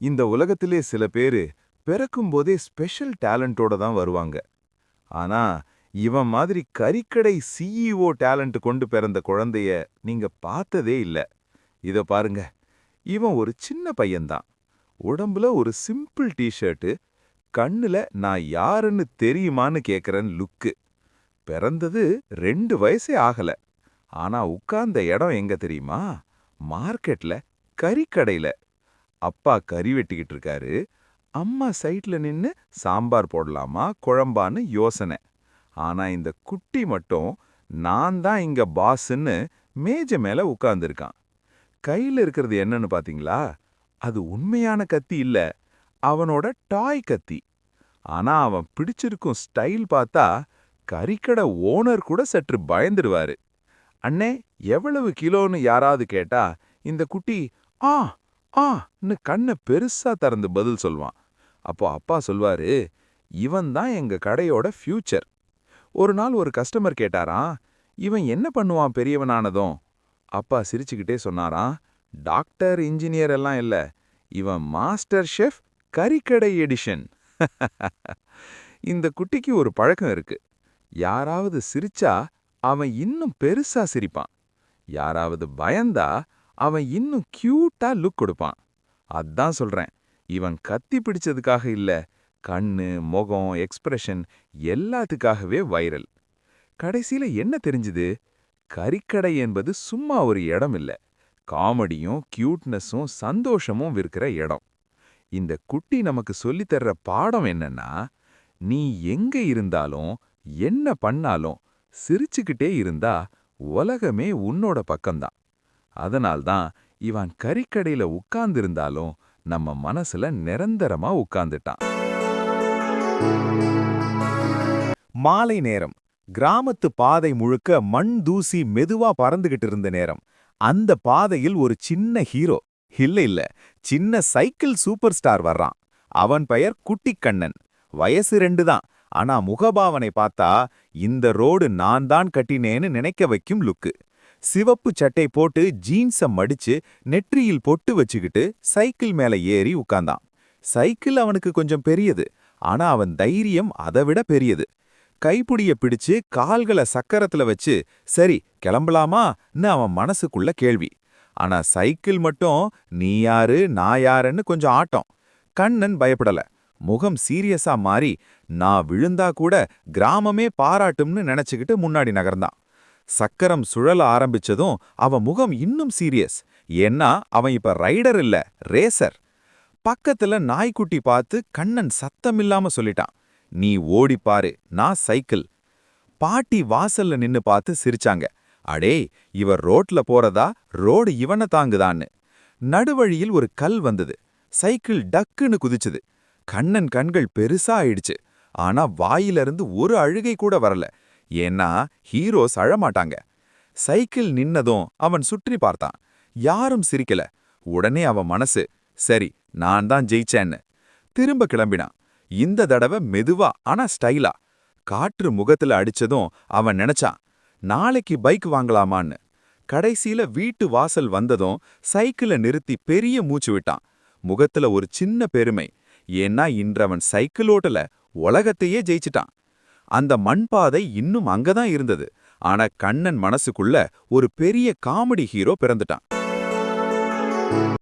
இந்த உலகத்திலே சில பேரு பிறக்கும்போதே ஸ்பெஷல் டேலண்டோட தான் வருவாங்க. ஆனா இவன் மாதிரி கறிக்கடை சிஇஓ டேலண்ட் கொண்டு பிறந்த குழந்தைய நீங்க பார்த்ததே இல்ல. இத பாருங்க. இவன் ஒரு சின்ன பையன்தான். உடம்புல ஒரு சிம்பிள் டிஷர்ட்டு கண்ணுல நான் யாருன்னு தெரியுமான்னு கேக்குறேன் லுக்கு பிறந்தது ரெண்டு வயசே ஆகல. ஆனா உட்கார்ந்த இடம் எங்க தெரியுமா? மார்க்கெட்ல கறிக்கடையில. அப்பா கறி வெட்டிக்கிட்டு இருக்காரு. அம்மா சைட்ல நின்னு சாம்பார் போடலாமா குழம்பான்னு யோசனை. ஆனா இந்த குட்டி மட்டும் நான் தான் இங்க பாஸ்ன்னு மேஜ மேல உட்கார்ந்துருக்கான். கையில இருக்கிறது என்னன்னு பாத்தீங்களா? அது உண்மையான கத்தி இல்ல. அவனோட டாய் கத்தி. ஆனா அவன் பிடிச்சிருக்கும் ஸ்டைல் பார்த்தா கறிக்கடை ஓனர் கூட சற்று பயந்துடுவாரு அண்ணே எவ்வளவு கிலோன்னு யாராவது கேட்டா இந்த குட்டி ஆ ஆன்னு கண்ணை பெருசா திறந்து பதில் சொல்வான். அப்போ அப்பா சொல்வாரு இவன் தான் எங்க கடையோட ஃபியூச்சர். ஒரு நாள் ஒரு கஸ்டமர் கேட்டாராம் இவன் என்ன பண்ணுவான் பெரியவனானதும்? அப்பா சிரிச்சுக்கிட்டே சொன்னாராம் டாக்டர் இன்ஜினியர் எல்லாம் இல்ல இவன் மாஸ்டர் ஷெஃப் கறிக்கடை எடிஷன். இந்த குட்டிக்கு ஒரு பழக்கம் இருக்கு. யாராவது சிரிச்சா அவன் இன்னும் பெருசா சிரிப்பான். யாராவது பயந்தா அவன் இன்னும் கியூட்டா லுக் கொடுப்பான். அதான் சொல்றேன். இவன் கத்தி பிடிச்சதுக்காக இல்ல கண்ணு முகம் எக்ஸ்பிரஷன் எல்லாத்துக்காகவே வைரல் கடைசியில என்ன தெரிஞ்சுது? கறிக்கடை என்பது சும்மா ஒரு இடம் இல்ல. காமெடியும் கியூட்னஸும் சந்தோஷமும் இருக்கிற இடம். இந்த குட்டி நமக்கு சொல்லித் தர்ற பாடம் என்னன்னா நீ எங்க இருந்தாலும் என்ன பண்ணாலும் சிரிச்சுக்கிட்டே இருந்தா உலகமே உன்னோட பக்கம்தான். அதனால்தான் இவன் கறிக்கடையில உட்கார்ந்திருந்தாலும் நம்ம மனசுல நிரந்தரமா உட்கார்ந்துட்டான். மாலை நேரம். கிராமத்து பாதை முழுக்க மண் தூசி மெதுவா பறந்துகிட்டு இருந்த நேரம். அந்த பாதையில் ஒரு சின்ன ஹீரோ. இல்ல இல்ல. சின்ன சைக்கிள் சூப்பர் ஸ்டார் வர்றான். அவன் பெயர் குட்டிக்கண்ணன். வயசு ரெண்டு தான். ஆனா முகபாவனை பார்த்தா இந்த ரோடு நான் தான் கட்டினேன்னு நினைக்க வைக்கும் லுக்கு. சிவப்பு சட்டை போட்டு ஜீன்ஸ மடிச்சு நெற்றியில் பொட்டு வச்சுக்கிட்டு சைக்கிள் மேல ஏறி உட்கார்ந்தான் சைக்கிள் அவனுக்கு கொஞ்சம் பெரியது. ஆனா அவன் தைரியம் அதை விட பெரியது. கைப்புடிய பிடிச்சு கால்களை சக்கரத்துல வச்சு சரி கிளம்பலாமான்னு அவன் மனசுக்குள்ள கேள்வி. ஆனா சைக்கிள் மட்டும் நீ யாரு நான் யாருன்னு கொஞ்சம் ஆட்டம். கண்ணன் பயப்படல. முகம் சீரியஸா மாறி நான் விழுந்தா கூட கிராமமே பாராட்டும்னு நினைச்சுக்கிட்டு முன்னாடி நகர்ந்தான். சக்கரம் சுழல ஆரம்பிச்சதும் அவன் முகம் இன்னும் சீரியஸ். ஏன்னா அவன் இப்ப ரைடர் இல்ல ரேசர். பக்கத்துல நாய்க்குட்டி பார்த்து கண்ணன் சத்தமில்லாம சொல்லிட்டான். நீ ஓடிப்பாரு நான் சைக்கிள். பாட்டி வாசல்ல நின்னு பார்த்து சிரிச்சாங்க. அடே இவர் ரோட்ல போறதா? ரோடு இவன தாங்குதான்னு. நடுவழியில் ஒரு கல் வந்தது. சைக்கிள் டக்குன்னு குதிச்சுது. கண்ணன் கண்கள் பெருசா ஆயிடுச்சு. ஆனா வாயிலிருந்து ஒரு அழுகை கூட வரல. ஏன்னா ஹீரோஸ் அழமாட்டாங்க. சைக்கிள் நின்னதும் அவன் சுற்றி பார்த்தான். யாரும் சிரிக்கல. உடனே அவன் மனசு சரி நான் தான் ஜெயிச்சேன்னு. திரும்ப கிளம்பினான். இந்த தடவை மெதுவா ஆனா ஸ்டைலா. காற்று முகத்துல அடிச்சதும் அவன் நினைச்சான் நாளைக்கு பைக் வாங்கலாமான்னு. கடைசியில வீட்டு வாசல் வந்ததும் சைக்கிளை நிறுத்தி பெரிய மூச்சு விட்டான். முகத்துல ஒரு சின்ன பெருமை. ஏன்னா இன்றவன் சைக்கிள் ஓட்டல உலகத்தையே ஜெயிச்சிட்டான். அந்த மண்பாதை இன்னும் அங்கதான் இருந்தது. ஆனா கண்ணன் மனசுக்குள்ள ஒரு பெரிய காமெடி ஹீரோ பிறந்துட்டான்.